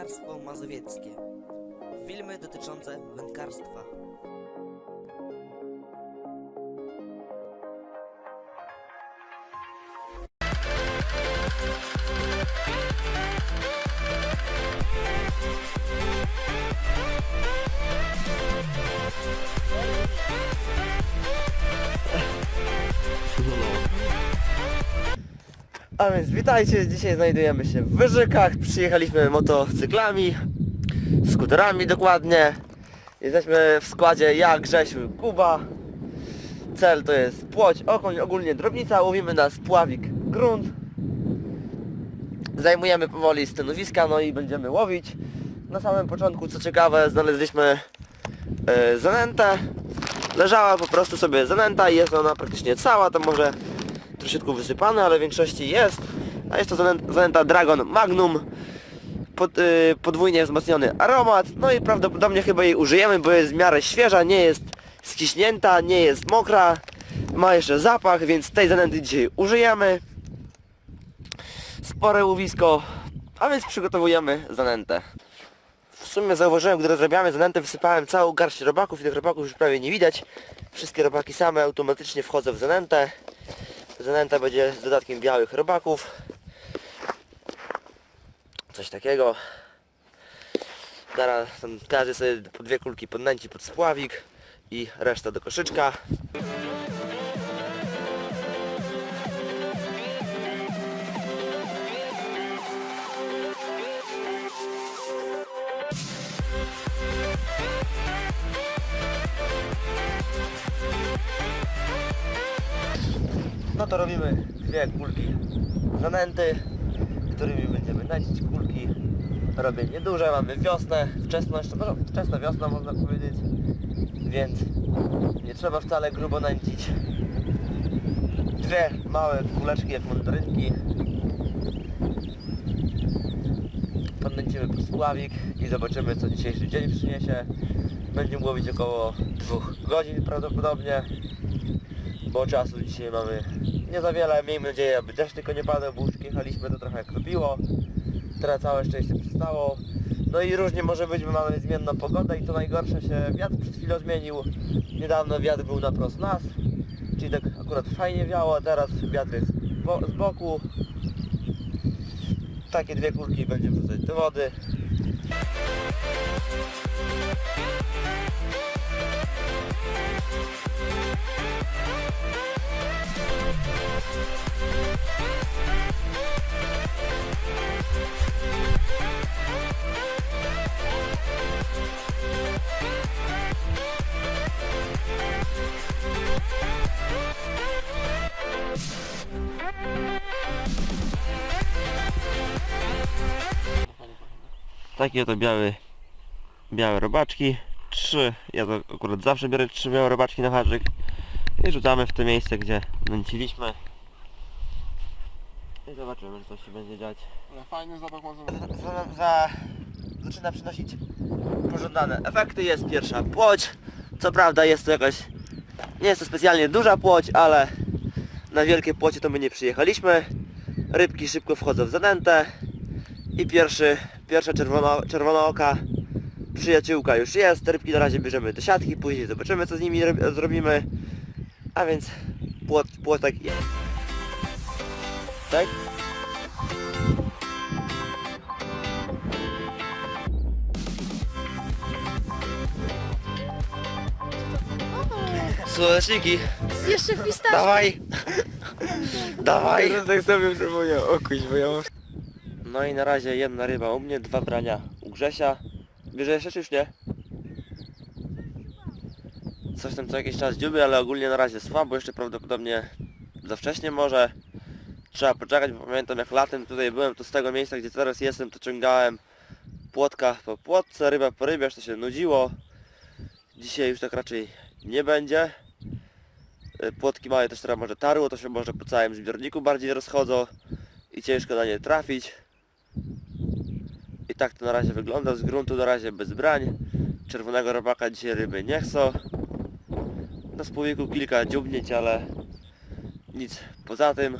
Wędkarstwo mazowieckie. Filmy dotyczące wędkarstwa. A więc witajcie, dzisiaj znajdujemy się w Wyżykach, przyjechaliśmy motocyklami, skuterami dokładnie. Jesteśmy w składzie ja, Grzesiu, Kuba. Cel to jest Płoć, Okoń, ogólnie Drobnica, łowimy na spławik grunt. Zajmujemy powoli stanowiska, no i będziemy łowić. Na samym początku, co ciekawe, znaleźliśmy e, zanętę. Leżała po prostu sobie zanęta i jest ona praktycznie cała, to może troszeczkę wysypane, ale w większości jest. A jest to zanę- zanęta Dragon Magnum. Pod, y, podwójnie wzmocniony aromat. No i prawdopodobnie chyba jej użyjemy, bo jest w miarę świeża, nie jest skiśnięta, nie jest mokra. Ma jeszcze zapach, więc tej zanęty dzisiaj użyjemy. Spore łowisko, a więc przygotowujemy zanętę. W sumie zauważyłem, gdy rozrabiamy zanętę, wysypałem całą garść robaków i tych robaków już prawie nie widać. Wszystkie robaki same automatycznie wchodzą w zanętę. Zanęta będzie z dodatkiem białych robaków. Coś takiego. Teraz tam każdy sobie po dwie kulki podnęci pod spławik i reszta do koszyczka. No to robimy dwie kulki zanęty, którymi będziemy nęcić kulki. Robię nieduże, mamy wiosnę, wczesną, jeszcze, no, wczesna wiosna można powiedzieć, więc nie trzeba wcale grubo nęcić. Dwie małe kuleczki jak mandarynki. Podnęcimy pod spławik i zobaczymy co dzisiejszy dzień przyniesie. Będziemy łowić około dwóch godzin prawdopodobnie bo czasu dzisiaj mamy nie za wiele, miejmy nadzieję, aby deszcz tylko nie padał, bo już jechaliśmy to trochę kropiło. Teraz całe szczęście przestało. No i różnie może być, bo mamy zmienną pogodę i to najgorsze się wiatr przed chwilą zmienił. Niedawno wiatr był na prost nas, czyli tak akurat fajnie wiało, a teraz wiatr jest bo z boku. Takie dwie kulki będziemy wrzucać do wody. Takie to białe, białe robaczki. Trzy, ja to akurat zawsze biorę trzy białe robaczki na haczyk. I rzucamy w to miejsce, gdzie nęciliśmy. I zobaczymy, co się będzie dziać. Ale fajny zapach ma za, za, za, zaczyna przynosić pożądane efekty. Jest pierwsza płoć. Co prawda jest to jakaś, nie jest to specjalnie duża płoć, ale na wielkie płocie to my nie przyjechaliśmy. Rybki szybko wchodzą w zanętę. I pierwszy, pierwsza czerwono, czerwona oka przyjaciółka już jest. Rybki na razie bierzemy do siatki, później zobaczymy co z nimi rob- zrobimy. A więc płot, płotek jest. Tak? Słoneczniki, Jeszcze pistasz. dawaj! Dawaj! Teraz tak sobie próbuję okuć, bo ja mam... No i na razie jedna ryba u mnie, dwa brania u Grzesia. Bierze jeszcze czy już nie? Coś tam co jakiś czas dziuby, ale ogólnie na razie słabo, jeszcze prawdopodobnie za wcześnie może. Trzeba poczekać, bo pamiętam jak latem tutaj byłem, to z tego miejsca gdzie teraz jestem, to ciągałem płotka po płotce, ryba po rybie, aż to się nudziło. Dzisiaj już tak raczej nie będzie. Y, Płotki małe też teraz może tarło, to się może po całym zbiorniku bardziej rozchodzą i ciężko na nie trafić. Tak to na razie wygląda, z gruntu na razie bez brań. Czerwonego robaka dzisiaj ryby nie chcą. Na spółwiku kilka dziubnięć, ale nic poza tym.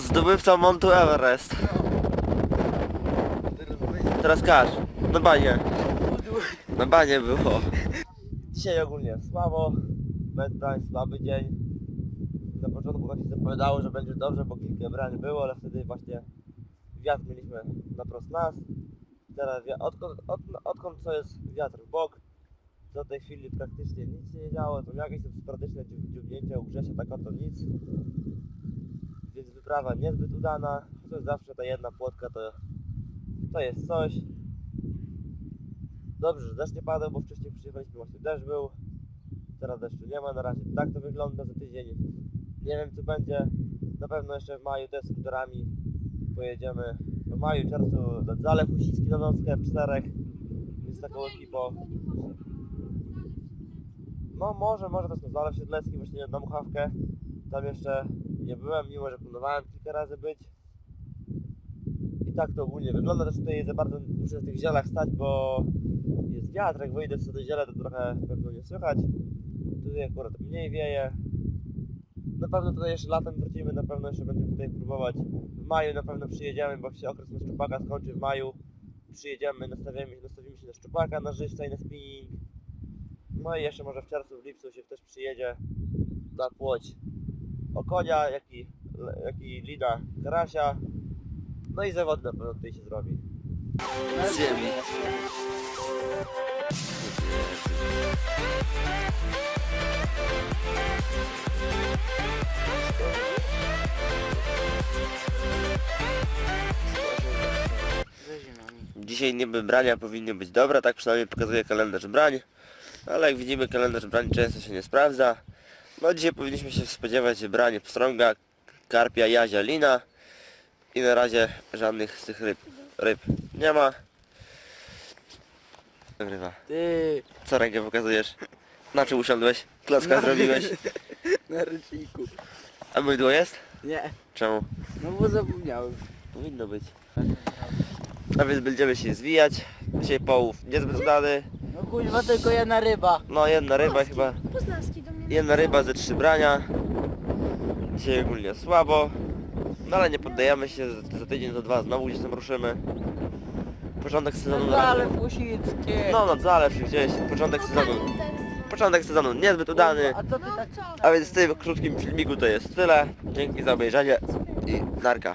Zdobywca Montu Everest. Teraz każ. Na banie. Na banie było. Dzisiaj ogólnie słabo. Medbrań, słaby dzień. Na początku się zapowiadało, że będzie dobrze, bo kilka brań było, ale wtedy właśnie wiatr mieliśmy na prost nas. Teraz odkąd, od, odkąd co jest wiatr w bok, do tej chwili praktycznie nic się nie działo. To jakieś tam sporadyczne dziu- dziubnięcia u Grzesia, tak oto nic. Więc wyprawa niezbyt udana, chociaż zawsze ta jedna płotka to, to jest coś. Dobrze, że deszcz nie padał, bo wcześniej przyjechaliśmy, właśnie deszcz był. Teraz deszczu nie ma, na razie tak to wygląda za tydzień. Nie wiem co będzie. Na pewno jeszcze w maju też skuterami pojedziemy w maju, czerwcu nad Zalew Husicki na nockę w czterech. Więc taką ekipą. No może, może też na Zalew Siedlecki właśnie na Muchawkę. Tam jeszcze nie byłem, mimo że planowałem kilka razy być. I tak to ogólnie wygląda. Też tutaj za bardzo muszę w tych zielach stać, bo jest wiatr. Jak wyjdę sobie do ziele, to trochę pewno nie słychać. Tutaj akurat mniej wieje. Na pewno tutaj jeszcze latem wrócimy, na pewno jeszcze będziemy tutaj próbować. W maju na pewno przyjedziemy, bo się okres na szczupaka skończy w maju. Przyjedziemy, nastawimy, nastawimy się na szczupaka, na żywca i na spinning. No i jeszcze może w czerwcu, w lipcu się też przyjedzie na płoć o konia, jak i, jak i lina karasia. No i zawody na pewno tutaj się zrobi. Ziemi. Dzisiaj niby brania powinny być dobre, tak przynajmniej pokazuje kalendarz brań. Ale jak widzimy kalendarz brań często się nie sprawdza. No dzisiaj powinniśmy się spodziewać branie pstrąga, karpia, jazia, lina. I na razie żadnych z tych ryb, ryb nie ma. Nagrywa. Ty, Co rękę pokazujesz? Na czym usiadłeś? Klocka Na- zrobiłeś? na ręczniku. A mydło jest? Nie, Czemu? no bo zapomniałem. Powinno być. A więc będziemy się zwijać. Dzisiaj połów niezbyt udany. No kuźwa, tylko jedna ryba. No jedna ryba chyba. Mnie. Jedna ryba ze trzy brania. Dzisiaj ogólnie słabo. No ale nie poddajemy się. Za, za tydzień, za dwa znowu gdzieś tam ruszymy. Początek sezonu na razie. Zalew Łusickie. No, no, zalew gdzieś. Początek sezonu. Początek sezonu niezbyt udany. A co ty No tak... co? A więc w tym krótkim filmiku to jest tyle. Dzięki za obejrzenie i narka.